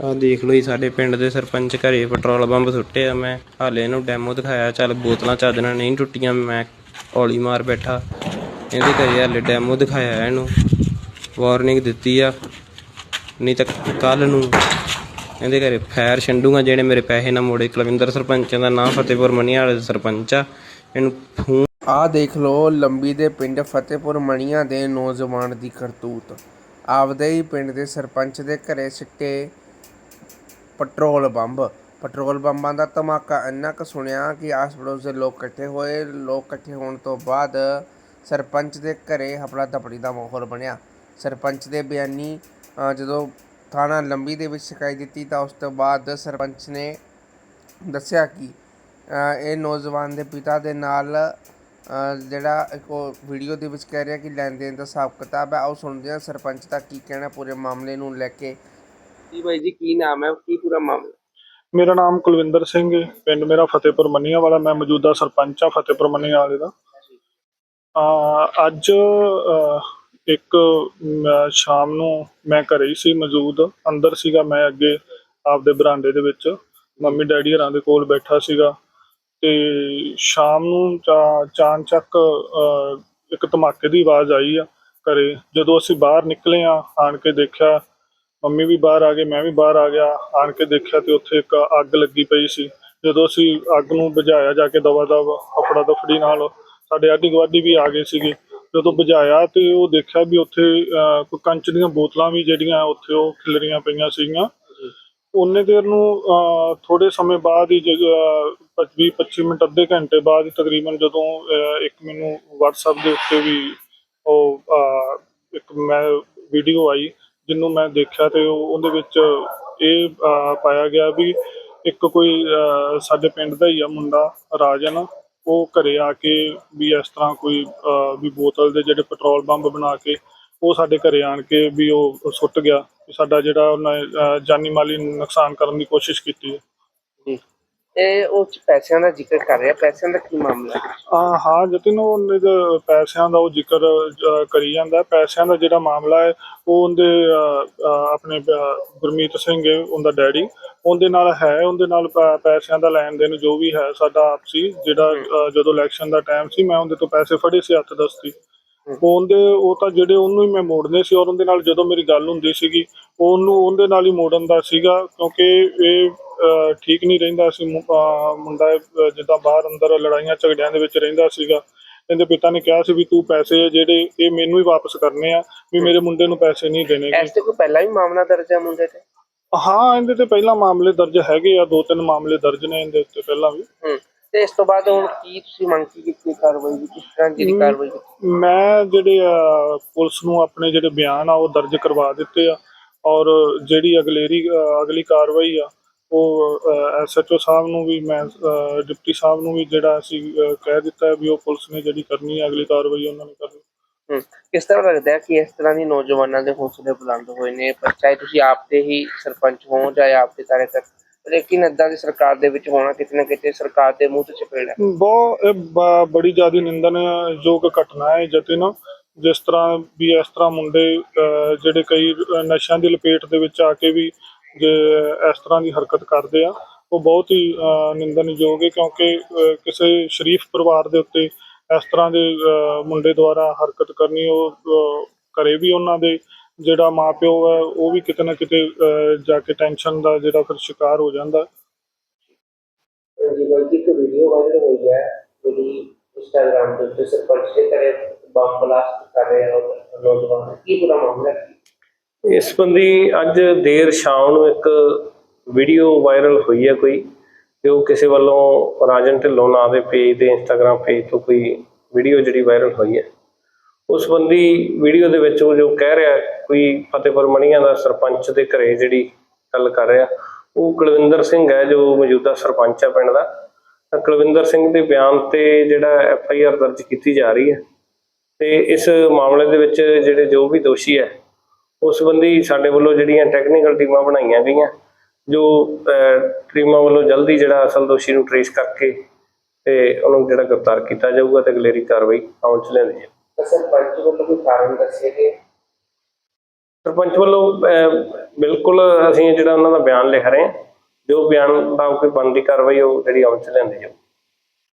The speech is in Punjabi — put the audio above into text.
ਆ ਦੇਖ ਲਓ ਜੀ, ਸਾਡੇ ਪਿੰਡ ਦੇ ਸਰਪੰਚ ਘਰੇ ਪੈਟਰੋਲ ਬੰਬ ਸੁੱਟੇ ਆ ਮੈਂ। ਹਾਲੇ ਇਹਨੂੰ ਡੈਮੋ ਦਿਖਾਇਆ, ਚੱਲ ਬੋਤਲਾਂ ਚੱਜ ਨਾਲ ਨਹੀਂ ਟੁੱਟੀਆਂ, ਮੈਂ ਔਲੀ ਮਾਰ ਬੈਠਾ। ਇਹਦੇ ਘਰੇ ਹਾਲੇ ਡੈਮੋ ਦਿਖਾਇਆ ਇਹਨੂੰ। ਵਾਰਨਿੰਗ ਦਿੱਤੀ ਆ, ਨਹੀਂ ਤਾਂ ਕੱਲ ਨੂੰ ਇਹਦੇ ਘਰੇ ਫਾਇਰ ਛੰਡੂਗਾ, ਜਿਹੜੇ ਮੇਰੇ ਪੈਸੇ ਨਾ ਮੋੜੇ। ਕੁਲਵਿੰਦਰ ਸਰਪੰਚ ਦਾ ਨਾਂ ਫਤਿਹਪੁਰ ਮਨੀਆਂ ਵਾਲੇ ਸਰਪੰਚ ਆ। ਇਹਨੂੰ ਫੋਨ ਆਹ ਦੇਖ ਲਓ, ਲੰਬੀ ਦੇ ਪਿੰਡ ਫਤਿਹਪੁਰ ਮਣੀਆਂ ਦੇ ਨੌਜਵਾਨ ਦੀ ਕਰਤੂਤ। ਆਪਦੇ ਹੀ ਪਿੰਡ ਦੇ ਸਰਪੰਚ ਦੇ ਘਰੇ ਸਿੱਟੇ। Petrol bomb. ਪੈਟਰੋਲ ਬੰਬਾਂ ਦਾ ਧਮਾਕਾ ਇੰਨਾ ਕੁ ਸੁਣਿਆ ਕਿ ਆਸ ਪੜੋਸ ਦੇ ਲੋਕ ਇਕੱਠੇ ਹੋਏ। ਲੋਕ ਇਕੱਠੇ ਹੋਣ ਤੋਂ ਬਾਅਦ ਸਰਪੰਚ ਦੇ ਘਰੇ ਹਫੜਾ ਦਫੜੀ ਦਾ ਮਾਹੌਲ ਬਣਿਆ। ਸਰਪੰਚ ਦੇ ਬਿਆਨੀ ਜਦੋਂ ਥਾਣਾ ਲੰਬੀ ਦੇ ਵਿੱਚ ਸ਼ਿਕਾਇਤ ਦਿੱਤੀ ਤਾਂ ਉਸ ਤੋਂ ਬਾਅਦ ਸਰਪੰਚ ਨੇ ਦੱਸਿਆ ਕਿ ਇਹ ਨੌਜਵਾਨ ਦੇ ਪਿਤਾ ਦੇ ਨਾਲ ਜਿਹੜਾ ਇੱਕ ਉਹ ਵੀਡੀਓ ਦੇ ਵਿੱਚ ਕਹਿ ਰਿਹਾ ਕਿ ਲੈਣ ਦੇਣ ਦਾ ਹਿਸਾਬ ਕਿਤਾਬ ਹੈ। ਆਓ ਸੁਣਦੇ ਹਾਂ ਸਰਪੰਚ ਦਾ ਕੀ ਕਹਿਣਾ ਪੂਰੇ ਮਾਮਲੇ ਨੂੰ ਲੈ ਕੇ। ਜੀ ਬਾਈ ਜੀ, ਕੀ ਨਾਮ ਹੈ? ਕੀ ਪੂਰਾ ਮਾਮਲਾ? ਮੇਰਾ ਨਾਮ ਕੁਲਵਿੰਦਰ ਸਿੰਘ ਹੈ। ਪਿੰਡ ਮੇਰਾ ਫਤਿਹਪੁਰ ਮੰਨੀਆਂ ਵਾਲਾ। ਮੈਂ ਮੌਜੂਦਾ ਸਰਪੰਚ ਆ ਫਤਿਹਪੁਰ ਮੰਨੀਆਂ ਵਾਲੇ ਦਾ। ਆ, ਅੱਜ ਇੱਕ ਸ਼ਾਮ ਨੂੰ ਮੈਂ ਘਰੇ ਹੀ ਸੀ ਮੌਜੂਦ। ਅੰਦਰ ਸੀਗਾ ਮੈਂ ਅੱਗੇ ਆਪਦੇ ਬਰਾਂਡੇ ਦੇ ਵਿੱਚ। ਮੰਮੀ ਡੈਡੀ ਹਰਾਂ ਦੇ ਕੋਲ ਬੈਠਾ ਸੀਗਾ। ਤੇ ਸ਼ਾਮ ਨੂੰ ਚਾ- ਚਾਨ ਚੱਕ ਇੱਕ ਧਮਾਕੇ ਦੀ ਆਵਾਜ਼ ਆਈ ਆ ਘਰੇ। ਜਦੋਂ ਅਸੀਂ ਬਾਹਰ ਨਿਕਲੇ ਆ, ਆਣ ਕੇ ਦੇਖਿਆ ਮੰਮੀ ਵੀ ਬਾਹਰ ਆ ਗਏ ਮੈਂ ਵੀ ਬਾਹਰ ਆ ਗਿਆ ਆਣ ਕੇ ਦੇਖਿਆ ਤੇ ਉੱਥੇ ਇੱਕ ਅੱਗ ਲੱਗੀ ਪਈ ਸੀ। ਜਦੋਂ ਅਸੀਂ ਅੱਗ ਨੂੰ ਬੁਝਾਇਆ ਜਾ ਕੇ ਦਵਾ ਦਵ ਆਪਣਾ ਦਫੜੀ ਨਾਲ ਸਾਡੇ ਆਡੀ ਗਵਾਡੀ ਵੀ ਆ ਗਏ ਸੀਗੇ। ਜਦੋਂ ਬੁਝਾਇਆ ਤੇ ਉਹ ਦੇਖਿਆ ਵੀ ਉੱਥੇ ਕੋਈ ਕੰਚ ਦੀਆਂ ਬੋਤਲਾਂ ਵੀ ਜਿਹੜੀਆਂ ਉੱਥੇ ਉਹ ਖਿਲਰੀਆਂ ਪਈਆਂ ਸੀਗੀਆਂ। ਉਹਨੇ ਦੇਰ ਨੂੰ ਥੋੜੇ ਸਮੇਂ ਬਾਅਦ ਹੀ 20 25 ਮਿੰਟ ਅੱਧੇ ਘੰਟੇ ਬਾਅਦ ਹੀ ਤਕਰੀਬਨ ਜਦੋਂ ਇੱਕ ਮੈਨੂੰ WhatsApp ਦੇ ਉੱਤੇ ਵੀ ਉਹ ਇੱਕ ਮੈਂ ਵੀਡੀਓ ਆਈ ਜਿਹਨੂੰ ਮੈਂ ਦੇਖਿਆ ਤੇ ਉਹ- ਉਹਦੇ ਵਿੱਚ ਇਹ ਅਹ, ਪਾਇਆ ਗਿਆ ਵੀ ਇੱਕ ਕੋਈ ਅਹ, ਸਾਡੇ ਪਿੰਡ ਦਾ ਹੀ ਆ ਮੁੰਡਾ ਰਾਜਨ। ਉਹ ਘਰੇ ਆ ਕੇ ਵੀ ਇਸ ਤਰ੍ਹਾਂ ਕੋਈ ਅਹ, ਵੀ ਬੋਤਲ ਦੇ ਜਿਹੜੇ ਪੈਟਰੋਲ ਬੰਬ ਬਣਾ ਕੇ ਉਹ ਸਾਡੇ ਘਰੇ ਆਣ ਕੇ ਵੀ ਉਹ ਸੁੱਟ ਗਿਆ। ਵੀ ਸਾਡਾ ਜਿਹੜਾ ਉਹਨੇ ਅਹ, ਜਾਨੀ ਮਾਲੀ ਨੁਕਸਾਨ ਕਰਨ ਦੀ ਕੋਸ਼ਿਸ਼ ਕੀਤੀ ਹੈ। ਜੀ। ਇਹ ਉਹ 'ਚ ਪੈਸਿਆਂ ਦਾ ਜ਼ਿਕਰ ਕਰ ਰਿਹਾ। ਪੈਸਿਆਂ ਦਾ ਕੀ ਮਾਮਲਾ? ਹੈ ਆ ਹਾਂ ਜਤਿਨ ਉਹਨੇ ਦੇ ਪੈਸਿਆਂ ਦਾ ਉਹ ਜ਼ਿਕਰ ਅ, ਕਰੀ ਜਾਂਦਾ। ਪੈਸਿਆਂ ਦਾ ਜਿਹੜਾ ਮਾਮਲਾ ਹੈ ਉਹ ਉਹਦੇ ਅ, ਅ, ਆਪਣੇ ਅ, ਗੁਰਮੀਤ ਸਿੰਘ ਹੈ ਉਹਦਾ ਡੈਡੀ। ਉਹਦੇ ਨਾਲ ਹੈ ਉਹਦੇ ਨਾਲ ਪੈ- ਪੈਸਿਆਂ ਦਾ ਲੈਣ ਦੇਣ ਜੋ ਵੀ ਹੈ ਸਾਡਾ ਆਪਸੀ ਜਿਹੜਾ ਅ, ਜਦੋਂ ਇਲੈਕਸ਼ਨ ਦਾ ਟਾਈਮ ਸੀ ਮੈਂ ਉਹਦੇ ਤੋਂ ਪੈਸੇ ਫੜੇ ਸੀ ਹੱਥ ਦਸਤੀ। ਉਹਦੇ ਉਹ ਤਾਂ ਜਿਹੜੇ ਉਹਨੂੰ ਹੀ ਮੈਂ ਮੋੜਨੇ ਸੀ ਔਰ ਉਹਦੇ ਨਾਲ ਜਦੋਂ ਮੇਰੀ ਗੱਲ ਹੁੰਦੀ ਸੀਗੀ ਉਹਨੂੰ ਉਹਦੇ ਨਾਲ ਹੀ ਮੋੜਨ ਦਾ ਸੀਗਾ ਕਿਉਂਕਿ ਇਹ ਠੀਕ ਨਹੀਂ ਰਹਿੰਦਾ ਸੀ। ਮੁੰਡਾ ਜਿੱਦਾਂ ਬਾਹਰ ਅੰਦਰ ਲੜਾਈਆਂ ਝਗੜਿਆਂ ਦੇ ਵਿੱਚ ਰਹਿੰਦਾ ਸੀਗਾ। ਇਹਦੇ ਪਿਤਾ ਨੇ ਕਿਹਾ ਸੀ ਵੀ ਤੂੰ ਪੈਸੇ ਜਿਹੜੇ ਇਹ ਮੈਨੂੰ ਹੀ ਵਾਪਸ ਕਰਨੇ ਆ ਵੀ ਮੇਰੇ ਮੁੰਡੇ ਨੂੰ ਪੈਸੇ ਨਹੀਂ ਦੇਣੇ। ਇਸ ਤੇ ਕੋਈ ਪਹਿਲਾਂ ਵੀ ਮਾਮਲਾ ਦਰਜ ਹੈ ਮੁੰਡੇ ਤੇ? ਹਾਂ ਇਹਦੇ ਤੇ ਪਹਿਲਾਂ ਮਾਮਲੇ ਦਰਜ ਹੈਗੇ ਆ ਦੋ ਤਿੰਨ ਮਾਮਲੇ ਦਰਜ ਨੇ ਇਹਦੇ ਉੱਤੇ ਪਹਿਲਾਂ ਵੀ। ਤੇ ਇਸ ਤੋਂ ਬਾਅਦ ਹੁਣ ਕੀ ਤੁਸੀਂ ਮੰਗ ਕੀ ਕੀਤੀ ਕਾਰਵਾਈ ਦੀ? ਕਿਸ ਤਰ੍ਹਾਂ ਜਿਹੜੀ ਕਾਰਵਾਈ ਮੈਂ ਜਿਹੜੇ ਪੁਲਿਸ ਨੂੰ ਆਪਣੇ ਜਿਹੜੇ ਬਿਆਨ ਆ ਉਹ ਦਰਜ ਕਰਵਾ ਦਿੱਤੇ ਆ। ਔਰ ਜਿਹੜੀ ਅਗਲੇਰੀ ਅਗਲੀ ਕਾਰਵਾਈ ਆ ਉਹ ਐਸਐਚਓ ਸਾਹਿਬ ਨੂੰ ਵੀ ਮੈਂ ਡਿਪਟੀ ਸਾਹਿਬ ਨੂੰ ਵੀ ਜਿਹੜਾ ਅਸੀਂ ਕਹਿ ਦਿੱਤਾ ਵੀ ਉਹ ਪੁਲਿਸ ਨੇ ਜਿਹੜੀ ਕਰਨੀ ਹੈ ਅਗਲੀ ਕਾਰਵਾਈ ਉਹਨਾਂ ਨੇ ਕਰਨੀ। ਕਿਸ ਤਰ੍ਹਾਂ ਲੱਗਦਾ ਹੈ ਕਿ ਇਸ ਤਰ੍ਹਾਂ ਦੀ ਨੌਜਵਾਨਾਂ ਦੇ ਹੌਸਲੇ ਬੁਲੰਦ ਹੋਏ ਨੇ? ਪਰ ਚਾਹੇ ਤੁਸੀਂ ਆਪ ਤੇ ਹੀ ਸਰਪੰਚ ਹੋ ਜਾਂ ਆਪ ਦੇ ਕਾਰਜਕਰ ਲੇਕਿਨ ਏਦਾਂ ਦੀ ਸਰਕਾਰ ਦੇ ਵਿੱਚ ਹੋਣਾ ਕਿਤੇ ਨਾ ਕਿਤੇ ਸਰਕਾਰ ਦੇ ਮੂੰਹ ਤੇ ਚਪੇੜ ਹੈ। ਬਹੁਤ ਬੜੀ ਜ਼ਿਆਦਾ ਨਿੰਦਣਯੋਗ ਘਟਨਾ ਹੈ ਜਤਿਨ ਜਿਸ ਤਰ੍ਹਾਂ ਵੀ ਇਸ ਤਰ੍ਹਾਂ ਮੁੰਡੇ ਜਿਹੜੇ ਕਈ ਨਸ਼ਿਆਂ ਦੀ ਲਪੇਟ ਦੇ ਵਿੱਚ ਆ ਕੇ ਵੀ ਜੇ ਇਸ ਤਰ੍ਹਾਂ ਦੀ ਹਰਕਤ ਕਰਦੇ ਆ ਉਹ ਬਹੁਤ ਹੀ ਅਹ, ਹੈ ਕਿਉਂਕਿ ਕਿਸੇ ਸ਼ਰੀਫ ਪਰਿਵਾਰ ਦੇ ਉੱਤੇ ਇਸ ਤਰ੍ਹਾਂ ਦੇ ਮੁੰਡੇ ਦੁਆਰਾ ਹਰਕਤ ਕਰਨੀ ਉਹ ਅਹ, ਵੀ ਉਹਨਾਂ ਦੇ ਜਿਹੜਾ ਮਾਪਿਓ ਹੈ ਉਹ ਵੀ ਕਿਤੇ ਨਾ ਕਿਤੇ ਜਾ ਕੇ ਟੈਨਸ਼ਨ ਦਾ ਜਿਹੜਾ ਫਿਰ ਸ਼ਿਕਾਰ ਹੋ ਜਾਂਦਾ। ਜੀ ਇੱਕ ਵੀਡੀਓ ਵਾਇਰਲ ਹੋਈ ਹੈ ਜਿਹੜੀ ਇੰਸਟਾਗ੍ਰਾਮ ਤੇ ਸਰਪੰਚ ਦੇ ਘਰੇ ਬੰਬ ਬਲਾਸਟ ਕਰ ਰਹੇ ਹੋ ਨੌਜਵਾਨ ਕੀ ਪੂਰਾ ਮਾਮਲਾ ਹੈ ਇਸ ਸੰਬੰਧੀ ਅੱਜ ਦੇਰ ਸ਼ਾਮ ਨੂੰ ਇੱਕ ਵੀਡੀਓ ਵਾਇਰਲ ਹੋਈ ਹੈ ਕੋਈ ਜੋ ਕਿਸੇ ਵੱਲੋਂ ਰਾਜਨ ਢਿੱਲੋਂ ਨਾਂ ਦੇ ਪੇਜ ਤੇ ਇੰਸਟਾਗ੍ਰam ਪੇਜ ਤੋਂ ਕੋਈ ਵੀਡੀਓ ਜਿਹੜੀ ਵਾਇਰਲ ਹੋਈ ਹੈ। ਉਸ ਸੰਬੰਧੀ ਵੀਡੀਓ ਦੇ ਵਿੱਚ ਉਹ ਜੋ ਕਹਿ ਰਿਹਾ, ਕੋਈ ਫਤਿਹਪੁਰ ਮਣੀਆਂ ਦਾ ਸਰਪੰਚ ਦੇ ਘਰੇ ਜਿਹੜੀ ਗੱਲ ਕਰ ਰਿਹਾ, ਉਹ ਕੁਲਵਿੰਦਰ ਸਿੰਘ ਹੈ ਜੋ ਮੌਜੂਦਾ ਸਰਪੰਚ ਹੈ ਪਿੰਡ ਦਾ। ਕੁਲਵਿੰਦਰ ਸਿੰਘ ਦੇ ਬਿਆਨ ਤੇ ਜਿਹੜਾ ਐਫ ਆਈ ਆਰ ਦਰਜ ਕੀਤੀ ਜਾ ਰਹੀ ਹੈ। ਤੇ ਇਸ ਮਾਮਲੇ ਦੇ ਵਿੱਚ ਜਿਹੜੇ ਜੋ ਵੀ ਦੋਸ਼ੀ ਹੈ ਉਸ ਸੰਬੰਧੀ ਸਾਡੇ ਵੱਲੋਂ ਜਿਹੜੀਆਂ ਟੈਕਨੀਕਲ ਟੀਮਾਂ ਬਣਾਈਆਂ ਗਈਆਂ ਜੋ ਟੀਮਾਂ ਵੱਲੋਂ ਜਲਦੀ ਜਿਹੜਾ ਅਸਲ ਦੋਸ਼ੀ ਨੂੰ ਟ੍ਰੇਸ ਕਰਕੇ ਤੇ ਉਹਨੂੰ ਜਿਹੜਾ ਗ੍ਰਿਫਤਾਰ ਕੀਤਾ ਜਾਊਗਾ ਤੇ ਅਗਲੇਰੀ ਕਾਰਵਾਈ ਅਮਲ ਚ ਜਾਊਗੀ ਤਾਂ ਸਰਪੰਚ ਵੱਲੋਂ ਕੋਈ ਕਾਰਨ ਦੱਸੇ ਗਏ? ਸਰਪੰਚ ਵੱਲੋਂ ਬਿਲਕੁਲ ਅਸੀਂ ਜਿਹੜਾ ਉਹਨਾਂ ਦਾ ਬਿਆਨ ਲਿਖ ਰਹੇ ਹਾਂ ਜੋ ਬਿਆਨ ਦਾ ਕੋਈ ਬਣਦੀ ਕਾਰਵਾਈ ਉਹ ਜਿਹੜੀ ਅਮਲ ਚ ਲੈਂਦੀ ਜਾਊ।